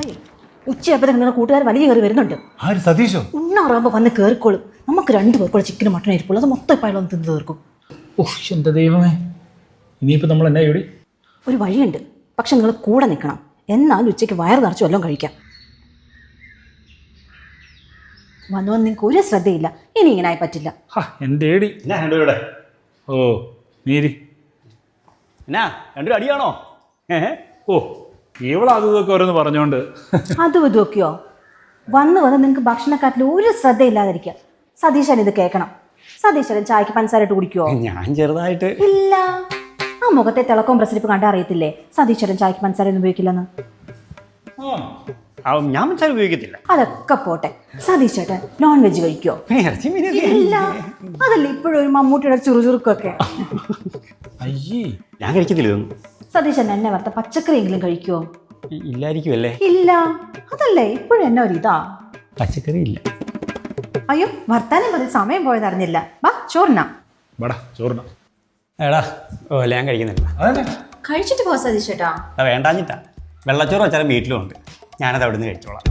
ഉച്ചയായപ്പോഴത്തേക്ക് നിങ്ങളുടെ കൂട്ടുകാർ വലിയ കയറി വരുന്നുണ്ട്. ആര് സതീശോ? ഉണ്ണാറാകുമ്പോൾ വന്ന് കയറിക്കോളും നമുക്ക് രണ്ട് പേർക്കുള്ള ചിക്കനും മട്ടനും ഇരിക്കുള്ളൂ അത് മൊത്തം ഇപ്പം തിന്ന് തീർക്കും. ഓഹ് എന്റെ ദൈവമേ. ഇനിയിപ്പോൾ നമ്മൾ എന്നാ ഇവിടെ? ഒരു വഴിയുണ്ട്. പക്ഷെ നിങ്ങൾ കൂടെ നിൽക്കണം. എന്നാൽ ഉച്ചയ്ക്ക് വയറ് നിറച്ച് വല്ലതും കഴിക്കാം. വന്നു വന്ന് നിങ്ങൾക്ക് ഒരു ശ്രദ്ധയില്ല. ഇനി ഇങ്ങനെ ആയി പറ്റില്ല. ഹാ എന്റെ ഏടി. എന്നാ രണ്ടുപേരുടെ ഓ നീരി എന്നാ രണ്ടൊരു അടിയാണോ? ഏഹ്? ഓ ഇവളെ അത് ഇതൊക്കെ ഓരോന്ന് പറഞ്ഞോണ്ട്. അതും ഇതൊക്കെയോ വന്ന് വന്ന് നിങ്ങൾക്ക് ഭക്ഷണക്കാട്ടിൽ ഒരു ശ്രദ്ധയില്ലാതിരിക്കുക സതീശൻ ഇത് കേൾക്കണം. സതീശൻ ചായക്ക് പഞ്ചസാര ഇട്ട് കുടിക്കുവോ? ഞാൻ ചെറുതായിട്ട്. ഇല്ല. ആ മുഖത്തെ തിളക്കവും പ്രസരിപ്പ് കണ്ടാ അറിയത്തില്ലേ? സതീശ്വരൻ ചായക്ക് പഞ്ചസാര ഒന്നും ഉപയോഗിക്കില്ലെന്ന് ആ, ഞാൻ ഉപയോഗിക്കത്തില്ല. അതൊക്കെ പോട്ടെ. സതീശേട്ടൻ നോൺ വെജ് കഴിക്കോ ഇല്ല. അതല്ല ഇപ്പോഴും ഒരു മമ്മൂട്ടിയുടെ ചുറുചുറുക്കൊക്കെ. അയ്യേ ഞാൻ കഴിക്കത്തില്ല ഇതൊന്നും. സതീശൻ എന്നെ വറുത്ത പച്ചക്കറിയെങ്കിലും കഴിക്കുവോ? ഇല്ലായിരിക്കുമല്ലേ ഇല്ല. അതല്ലേ ഇപ്പോഴും എന്നെ ഒരു ഇതാ പച്ചക്കറി ഇല്ല. അയ്യോ വർത്താനം പറഞ്ഞ് സമയം പോയതറിഞ്ഞില്ല വാ ചോറിന. വടാ ചോറിന. എടാ ഓ അല്ല ഞാൻ കഴിക്കുന്നില്ല. കഴിച്ചിട്ട് പോ സതീശേട്ടാ. അത് വേണ്ടാഞ്ഞിട്ടാ. വെള്ളച്ചോറ് വെച്ചാലും വീട്ടിലും ഉണ്ട് ഞാനത് അവിടുന്ന് കഴിച്ചോളാം.